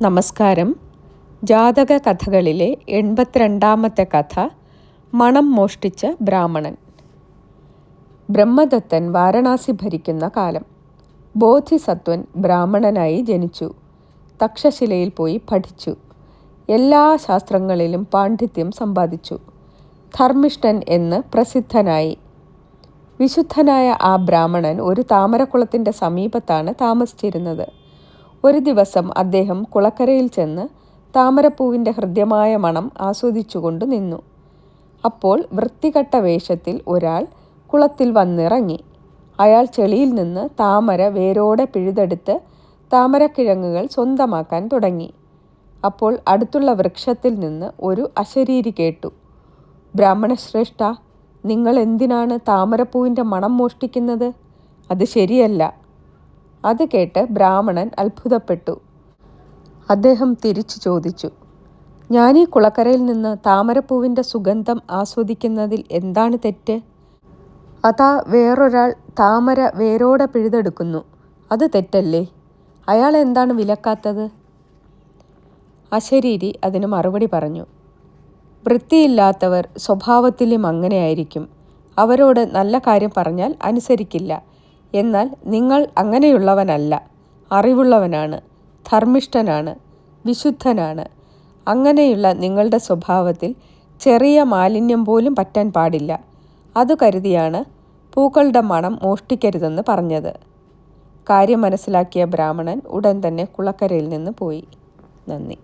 നമസ്കാരം. ജാതക കഥകളിലെ എൺപത്തിരണ്ടാമത്തെ കഥ മണം മോഷ്ടിച്ച ബ്രാഹ്മണൻ. ബ്രഹ്മദത്തൻ വാരണാസി ഭരിക്കുന്ന കാലം. ബോധിസത്വൻ ബ്രാഹ്മണനായി ജനിച്ചു. തക്ഷശിലയിൽ പോയി പഠിച്ചു. എല്ലാ ശാസ്ത്രങ്ങളിലും പാണ്ഡിത്യം സമ്പാദിച്ചു. ധർമ്മിഷ്ഠൻ എന്ന് പ്രസിദ്ധനായി. വിശുദ്ധനായ ആ ബ്രാഹ്മണൻ ഒരു താമരക്കുളത്തിന്റെ സമീപത്താണ് താമസിച്ചിരുന്നത്. ഒരു ദിവസം അദ്ദേഹം കുളക്കരയിൽ ചെന്ന് താമരപ്പൂവിന്റെ ഹൃദ്യമായ മണം ആസ്വദിച്ചുകൊണ്ട് നിന്നു. അപ്പോൾ വൃത്തികെട്ട വേഷത്തിൽ ഒരാൾ കുളത്തിൽ വന്നിറങ്ങി. അയാൾ ചെളിയിൽ നിന്ന് താമര വേരോടെ പിഴുതെടുത്ത് താമരക്കിഴങ്ങുകൾ സ്വന്തമാക്കാൻ തുടങ്ങി. അപ്പോൾ അടുത്തുള്ള വൃക്ഷത്തിൽ നിന്ന് ഒരു അശരീരി കേട്ടു. ബ്രാഹ്മണശ്രേഷ്ഠ നിങ്ങൾ എന്തിനാണ് താമരപ്പൂവിന്റെ മണം മോഷ്ടിക്കുന്നത്? അത് ശരിയല്ല. അത് കേട്ട് ബ്രാഹ്മണൻ അത്ഭുതപ്പെട്ടു. അദ്ദേഹം തിരിച്ചു ചോദിച്ചു ഞാൻ ഈ കുളക്കരയിൽ നിന്ന് താമരപ്പൂവിന്റെ സുഗന്ധം ആസ്വദിക്കുന്നതിൽ എന്താണ് തെറ്റ്? അതാ വേറൊരാൾ താമര വേരോടെ പിഴുതെടുക്കുന്നു. അത് തെറ്റല്ലേ? അയാൾ എന്താണ് വിലക്കാത്തത്? അശരീരി അതിന് മറുപടി പറഞ്ഞു വൃത്തിയില്ലാത്തവർ സ്വഭാവത്തിലും അങ്ങനെയായിരിക്കും. അവരോട് നല്ല കാര്യം പറഞ്ഞാൽ അനുസരിക്കില്ല. എന്നാൽ നിങ്ങൾ അങ്ങനെയുള്ളവനല്ല. അറിവുള്ളവനാണ്. ധർമ്മിഷ്ഠനാണ്. വിശുദ്ധനാണ്. അങ്ങനെയുള്ള നിങ്ങളുടെ സ്വഭാവത്തിൽ ചെറിയ മാലിന്യം പോലും പറ്റാൻ പാടില്ല. അതു കരുതിയാണ് പൂക്കളുടെ മണം മോഷ്ടിക്കരുതെന്ന് പറഞ്ഞത്. കാര്യം മനസ്സിലാക്കിയ ബ്രാഹ്മണൻ ഉടൻ തന്നെ കുളക്കരയിൽ നിന്ന് പോയി. നന്ദി.